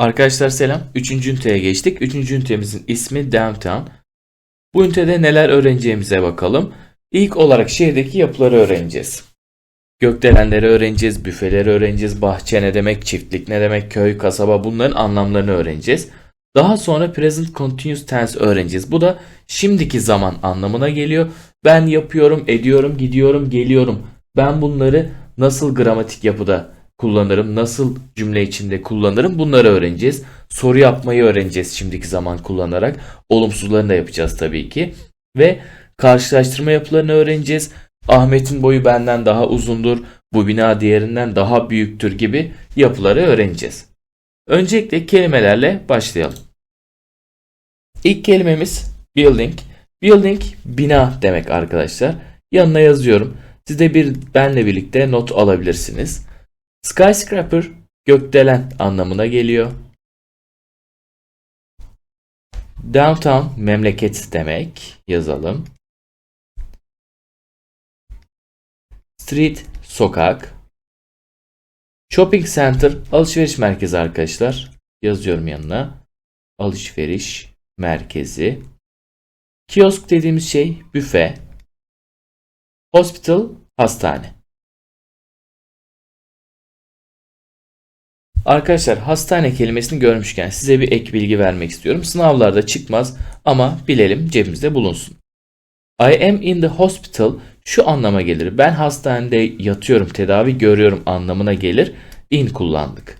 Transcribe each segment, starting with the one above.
Arkadaşlar selam. Üçüncü üniteye geçtik. Üçüncü ünitemizin ismi Downtown. Bu ünitede neler öğreneceğimize bakalım. İlk olarak şehirdeki yapıları öğreneceğiz. Gökdelenleri öğreneceğiz, büfeleri öğreneceğiz, bahçe ne demek, çiftlik ne demek, köy, kasaba bunların anlamlarını öğreneceğiz. Daha sonra present continuous tense öğreneceğiz. Bu da şimdiki zaman anlamına geliyor. Ben yapıyorum, ediyorum, gidiyorum, geliyorum. Ben bunları nasıl gramatik yapıda kullanırım, nasıl cümle içinde kullanırım bunları öğreneceğiz. Soru yapmayı öğreneceğiz şimdiki zaman kullanarak. Olumsuzlarını da yapacağız tabii ki. Ve karşılaştırma yapılarını öğreneceğiz. Ahmet'in boyu benden daha uzundur, bu bina diğerinden daha büyüktür gibi yapıları öğreneceğiz. Öncelikle kelimelerle başlayalım. İlk kelimemiz building. Building bina demek arkadaşlar. Yanına yazıyorum. Siz de bir benle birlikte not alabilirsiniz. Skyscraper gökdelen anlamına geliyor. Downtown memleket demek. Yazalım. Street sokak. Shopping center alışveriş merkezi arkadaşlar. Yazıyorum yanına. Alışveriş merkezi. Kiosk dediğimiz şey büfe. Hospital hastane. Arkadaşlar hastane kelimesini görmüşken size bir ek bilgi vermek istiyorum. Sınavlarda çıkmaz ama bilelim cebimizde bulunsun. I am in the hospital şu anlama gelir. Ben hastanede yatıyorum, tedavi görüyorum anlamına gelir. In kullandık.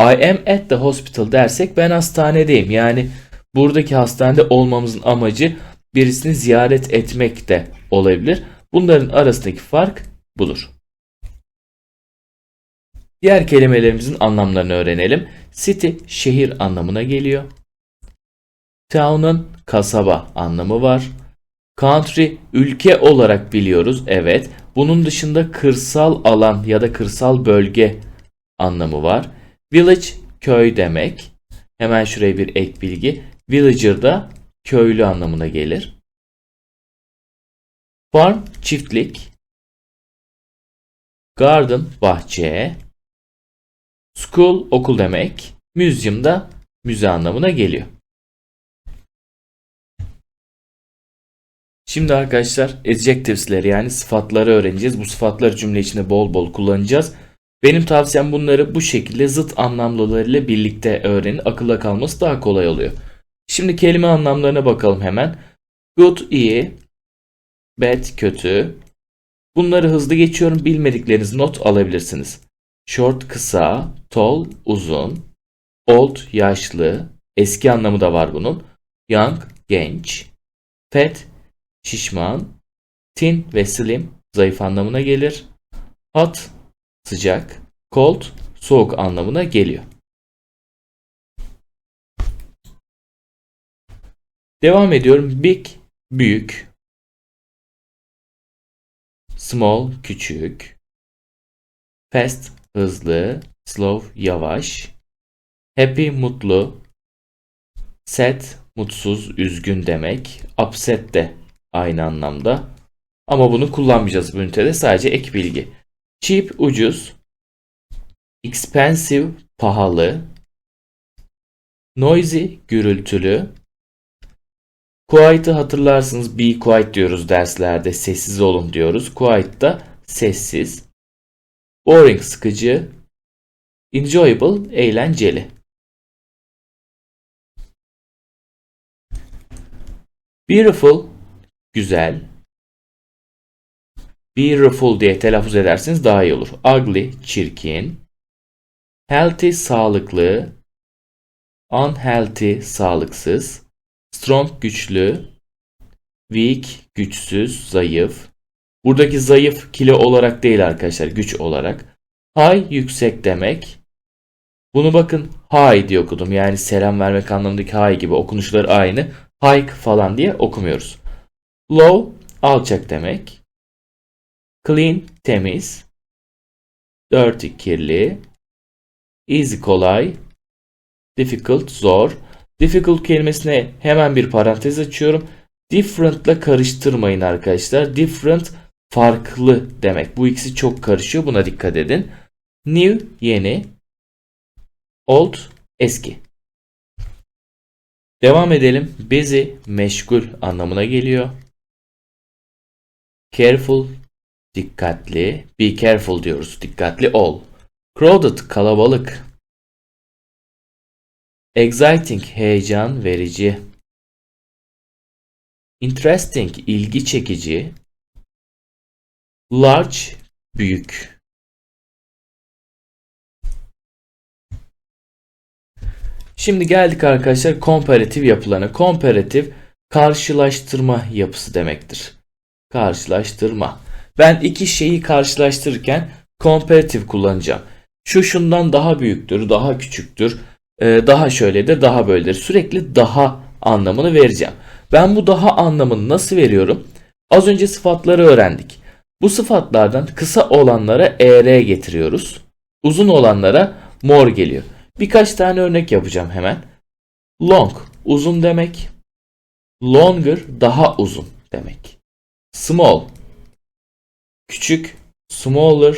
I am at the hospital dersek ben hastanedeyim. Yani buradaki hastanede olmamızın amacı birisini ziyaret etmek de olabilir. Bunların arasındaki fark budur. Diğer kelimelerimizin anlamlarını öğrenelim. City şehir anlamına geliyor. Town'un kasaba anlamı var. Country ülke olarak biliyoruz. Evet. Bunun dışında kırsal alan ya da kırsal bölge anlamı var. Village köy demek. Hemen şuraya bir ek bilgi. Villager da köylü anlamına gelir. Farm çiftlik. Garden bahçe. School okul demek. Museum da müze anlamına geliyor. Şimdi arkadaşlar adjectives'leri yani sıfatları öğreneceğiz. Bu sıfatları cümle içinde bol bol kullanacağız. Benim tavsiyem bunları bu şekilde zıt anlamlılarıyla birlikte öğrenin. Akılda kalması daha kolay oluyor. Şimdi kelime anlamlarına bakalım hemen. Good iyi, bad kötü. Bunları hızlı geçiyorum. Bilmedikleriniz not alabilirsiniz. Short kısa, tall uzun, old yaşlı, eski anlamı da var bunun. Young genç, fat şişman, thin ve slim zayıf anlamına gelir. Hot sıcak, cold soğuk anlamına geliyor. Devam ediyorum. Big büyük, small küçük, fast hızlı, slow yavaş, happy mutlu, sad mutsuz, üzgün demek, upset de aynı anlamda. Ama bunu kullanmayacağız bu ünitede sadece ek bilgi. Cheap ucuz, expensive pahalı, noisy gürültülü, quiet'ı hatırlarsınız be quiet diyoruz derslerde sessiz olun diyoruz. Quiet da sessiz. Boring sıkıcı, enjoyable eğlenceli. Beautiful güzel. Beautiful diye telaffuz ederseniz daha iyi olur. Ugly çirkin. Healthy sağlıklı. Unhealthy sağlıksız. Strong güçlü. Weak güçsüz, zayıf. Buradaki zayıf kilo olarak değil arkadaşlar, güç olarak. High yüksek demek. Bunu bakın high diye okudum. Yani selam vermek anlamındaki high gibi okunuşları aynı. Hike falan diye okumuyoruz. Low alçak demek. Clean temiz. Dirty kirli. Easy kolay. Difficult zor. Difficult kelimesine hemen bir parantez açıyorum. Different ile karıştırmayın arkadaşlar. Different farklı demek. Bu ikisi çok karışıyor. Buna dikkat edin. New yeni. Old Eski. Devam edelim. Busy meşgul anlamına geliyor. Careful dikkatli. Be careful diyoruz. Dikkatli ol. Crowded kalabalık. Exciting heyecan verici. Interesting ilgi çekici. Large büyük. Şimdi geldik arkadaşlar komparatif yapılarına. Komparatif karşılaştırma yapısı demektir. Karşılaştırma. Ben iki şeyi karşılaştırırken komparatif kullanacağım. Şu şundan daha büyüktür, daha küçüktür, e, daha şöyledir, daha böyledir. Sürekli daha anlamını vereceğim. Ben bu daha anlamını nasıl veriyorum? Az önce sıfatları öğrendik. Bu sıfatlardan kısa olanlara er getiriyoruz. Uzun olanlara more geliyor. Birkaç tane örnek yapacağım hemen. Long uzun demek. Longer daha uzun demek. Small küçük. Smaller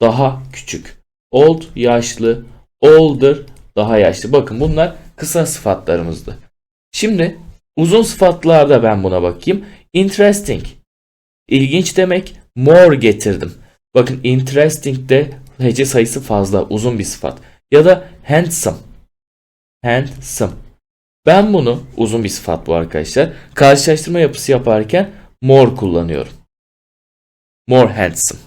daha küçük. Old yaşlı. Older daha yaşlı. Bakın bunlar kısa sıfatlarımızdı. Şimdi uzun sıfatlarda ben buna bakayım. Interesting ilginç demek. More getirdim. Bakın interesting de hece sayısı fazla uzun bir sıfat. Ya da handsome. Handsome. Ben bunu uzun bir sıfat bu arkadaşlar. Karşılaştırma yapısı yaparken more kullanıyorum. More handsome.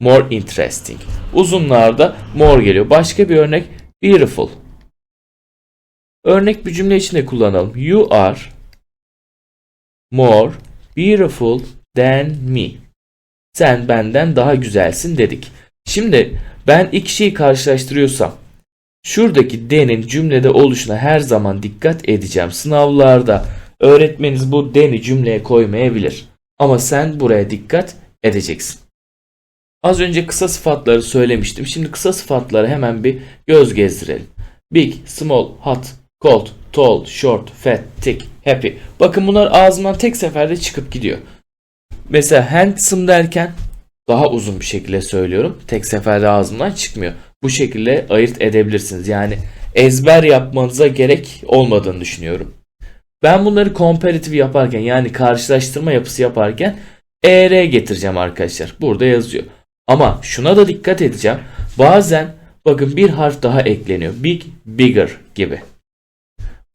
More interesting. Uzunlarda more geliyor. Başka bir örnek beautiful. Örnek bir cümle içinde kullanalım. You are more beautiful than me. Sen benden daha güzelsin dedik. Şimdi ben iki şeyi karşılaştırıyorsam şuradaki than'in cümlede oluşuna her zaman dikkat edeceğim. Sınavlarda öğretmeniniz bu than'i cümleye koymayabilir. Ama sen buraya dikkat edeceksin. Az önce kısa sıfatları söylemiştim. Şimdi kısa sıfatları hemen bir göz gezdirelim. Big, small, hot, cold, tall, short, fat, thick, happy. Bakın bunlar ağzımdan tek seferde çıkıp gidiyor. Mesela handsome derken daha uzun bir şekilde söylüyorum. Tek seferde ağzımdan çıkmıyor. Bu şekilde ayırt edebilirsiniz. Yani ezber yapmanıza gerek olmadığını düşünüyorum. Ben bunları komparatif yaparken yani karşılaştırma yapısı yaparken ER getireceğim arkadaşlar. Burada yazıyor. Ama şuna da dikkat edeceğim. Bazen bakın bir harf daha ekleniyor. Big, bigger gibi.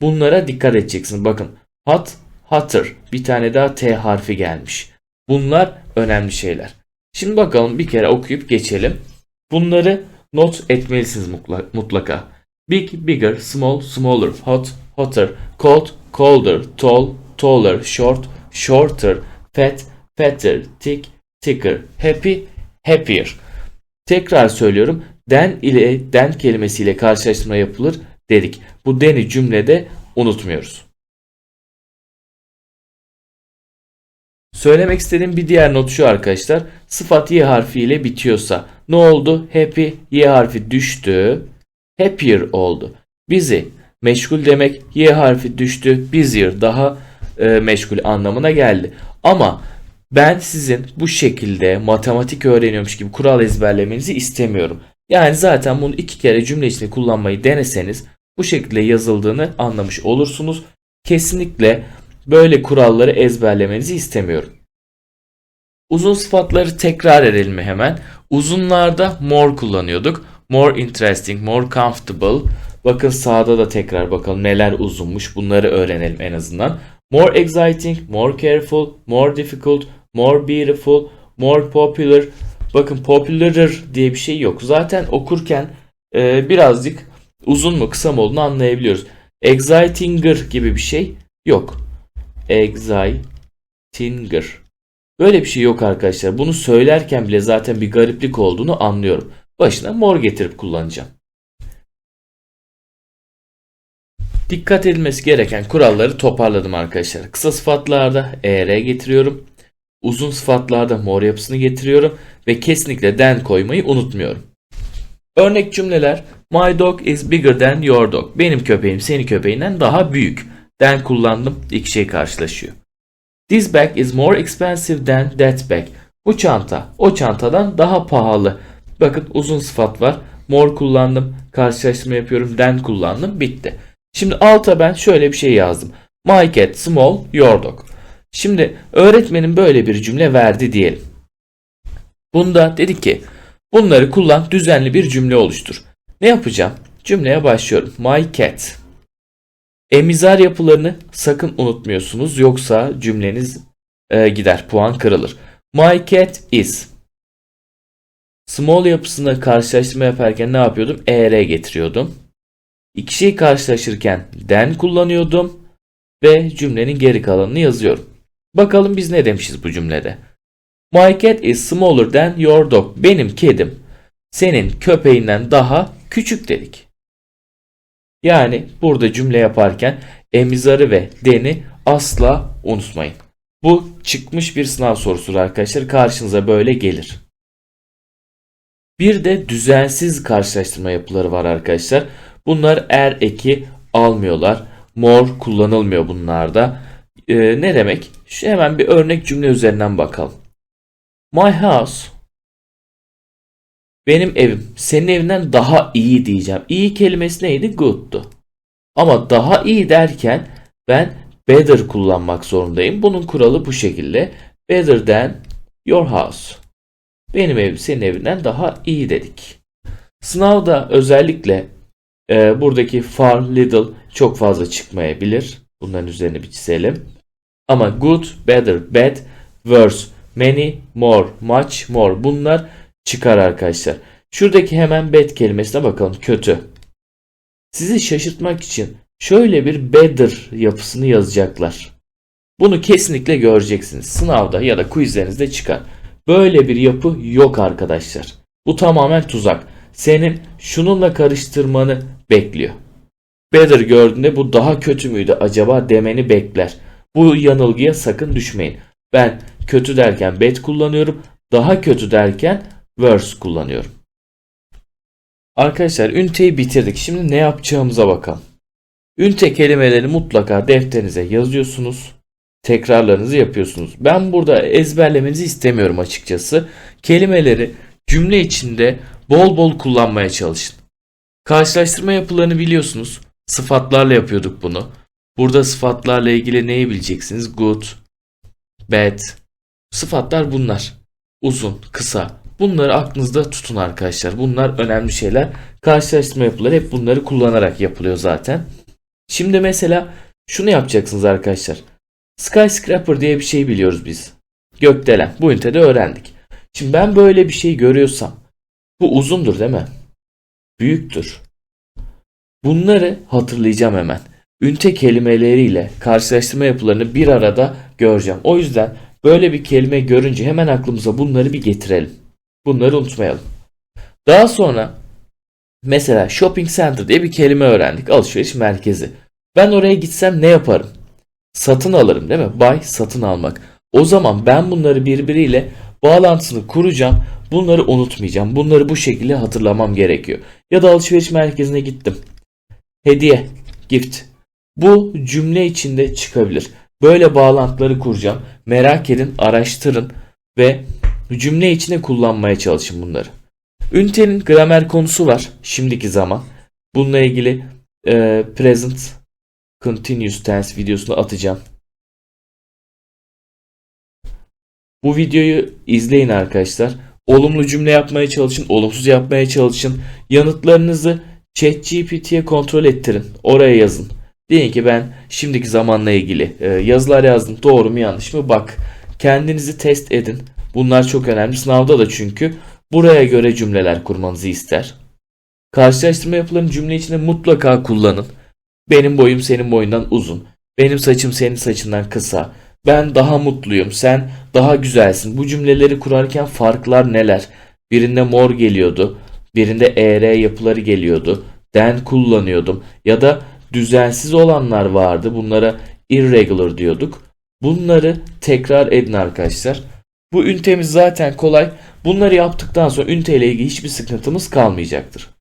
Bunlara dikkat edeceksiniz. Bakın hot, hotter. Bir tane daha T harfi gelmiş. Bunlar önemli şeyler. Şimdi bakalım bir kere okuyup geçelim. Bunları not etmelisiniz mutlaka. Big, bigger, small, smaller, hot, hotter, cold, colder, tall, taller, short, shorter, fat, fatter, thick, thicker, happy, happier. Tekrar söylüyorum. Den ile den kelimesiyle karşılaştırma yapılır dedik. Bu deni cümlede unutmuyoruz. Söylemek istediğim bir diğer not şu arkadaşlar. Sıfat y harfiyle bitiyorsa ne oldu? Happy y harfi düştü. Happier oldu. Busy meşgul demek y harfi düştü. Busier daha e, meşgul anlamına geldi. Ama ben sizin bu şekilde matematik öğreniyormuş gibi kural ezberlemenizi istemiyorum. Yani zaten bunu iki kere cümle içinde kullanmayı deneseniz bu şekilde yazıldığını anlamış olursunuz. Kesinlikle böyle kuralları ezberlemenizi istemiyorum. Uzun sıfatları tekrar edelim hemen. Uzunlarda more kullanıyorduk. More interesting, more comfortable. Bakın sağda da tekrar bakalım neler uzunmuş. Bunları öğrenelim en azından. More exciting, more careful, more difficult, more beautiful, more popular. Bakın popularer diye bir şey yok. Zaten okurken e, birazcık uzun mu kısa mı olduğunu anlayabiliyoruz. Excitinger gibi bir şey yok. Exciting. Böyle bir şey yok arkadaşlar. Bunu söylerken bile zaten bir gariplik olduğunu anlıyorum. Başına mor getirip kullanacağım. Dikkat edilmesi gereken kuralları toparladım arkadaşlar. Kısa sıfatlarda er getiriyorum. Uzun sıfatlarda mor yapısını getiriyorum. Ve kesinlikle den koymayı unutmuyorum. Örnek cümleler My dog is bigger than your dog. Benim köpeğim senin köpeğinden daha büyük. Den kullandım. İki şey karşılaşıyor. This bag is more expensive than that bag. Bu çanta o çantadan daha pahalı. Bakın uzun sıfat var. More kullandım. karşılaştırma yapıyorum. Then kullandım. Bitti. Şimdi alta ben şöyle bir şey yazdım. My cat small, your dog. Şimdi öğretmenim böyle bir cümle verdi diyelim. Bunda dedi ki bunları kullan düzenli bir cümle oluştur. Ne yapacağım? Cümleye başlıyorum. My cat. Emizar yapılarını sakın unutmuyorsunuz yoksa cümleniz e, gider puan kırılır. My cat is. Small yapısına karşılaştırma yaparken ne yapıyordum? ER getiriyordum. İki şeyi karşılaşırken then kullanıyordum ve cümlenin geri kalanını yazıyorum. Bakalım biz ne demişiz bu cümlede? My cat is smaller than your dog. Benim kedim senin köpeğinden daha küçük dedik. Yani burada cümle yaparken emizarı ve deni asla unutmayın. Bu çıkmış bir sınav sorusudur arkadaşlar. Karşınıza böyle gelir. Bir de düzensiz karşılaştırma yapıları var arkadaşlar. Bunlar er eki almıyorlar. More kullanılmıyor bunlarda. Ee, ne demek? Şu hemen bir örnek cümle üzerinden bakalım. My house benim evim senin evinden daha iyi diyeceğim. İyi kelimesi neydi? Good'tu. Ama daha iyi derken ben better kullanmak zorundayım. Bunun kuralı bu şekilde. Better than your house. Benim evim senin evinden daha iyi dedik. Sınavda özellikle e, buradaki far, little çok fazla çıkmayabilir. Bunların üzerine bir çizelim. Ama good, better, bad, worse, many, more, much, more bunlar çıkar arkadaşlar. Şuradaki hemen bad kelimesine bakalım. Kötü. Sizi şaşırtmak için şöyle bir better yapısını yazacaklar. Bunu kesinlikle göreceksiniz. Sınavda ya da quizlerinizde çıkar. Böyle bir yapı yok arkadaşlar. Bu tamamen tuzak. Senin şununla karıştırmanı bekliyor. Better gördüğünde bu daha kötü müydü acaba demeni bekler. Bu yanılgıya sakın düşmeyin. Ben kötü derken bad kullanıyorum. Daha kötü derken worse kullanıyorum. Arkadaşlar üniteyi bitirdik. Şimdi ne yapacağımıza bakalım. Ünite kelimeleri mutlaka defterinize yazıyorsunuz. Tekrarlarınızı yapıyorsunuz. Ben burada ezberlemenizi istemiyorum açıkçası. Kelimeleri cümle içinde bol bol kullanmaya çalışın. Karşılaştırma yapılarını biliyorsunuz. Sıfatlarla yapıyorduk bunu. Burada sıfatlarla ilgili neyi bileceksiniz? Good, bad. Sıfatlar bunlar. Uzun, kısa. Bunları aklınızda tutun arkadaşlar. Bunlar önemli şeyler. Karşılaştırma yapıları hep bunları kullanarak yapılıyor zaten. Şimdi mesela şunu yapacaksınız arkadaşlar. Skyscraper diye bir şey biliyoruz biz. Gökdelen. Bu ünitede öğrendik. Şimdi ben böyle bir şey görüyorsam bu uzundur değil mi? Büyüktür. Bunları hatırlayacağım hemen. Ünite kelimeleriyle karşılaştırma yapılarını bir arada göreceğim. O yüzden böyle bir kelime görünce hemen aklımıza bunları bir getirelim. Bunları unutmayalım. Daha sonra mesela shopping center diye bir kelime öğrendik. Alışveriş merkezi. Ben oraya gitsem ne yaparım? Satın alırım değil mi? Buy satın almak. O zaman ben bunları birbiriyle bağlantısını kuracağım. Bunları unutmayacağım. Bunları bu şekilde hatırlamam gerekiyor. Ya da alışveriş merkezine gittim. Hediye, gift. Bu cümle içinde çıkabilir. Böyle bağlantıları kuracağım. Merak edin, araştırın ve cümle içinde kullanmaya çalışın bunları. Ünitenin gramer konusu var. Şimdiki zaman. Bununla ilgili e, present continuous tense videosunu atacağım. Bu videoyu izleyin arkadaşlar. Olumlu cümle yapmaya çalışın, olumsuz yapmaya çalışın. Yanıtlarınızı ChatGPT'ye kontrol ettirin. Oraya yazın. Deyin ki ben şimdiki zamanla ilgili e, yazılar yazdım. Doğru mu yanlış mı? Bak kendinizi test edin. Bunlar çok önemli. Sınavda da çünkü buraya göre cümleler kurmanızı ister. Karşılaştırma yapılan cümle içinde mutlaka kullanın. Benim boyum senin boyundan uzun. Benim saçım senin saçından kısa. Ben daha mutluyum. Sen daha güzelsin. Bu cümleleri kurarken farklar neler? Birinde mor geliyordu. Birinde er yapıları geliyordu. Den kullanıyordum. Ya da düzensiz olanlar vardı. Bunlara irregular diyorduk. Bunları tekrar edin arkadaşlar. Bu ünitemiz zaten kolay. Bunları yaptıktan sonra üniteyle ilgili hiçbir sıkıntımız kalmayacaktır.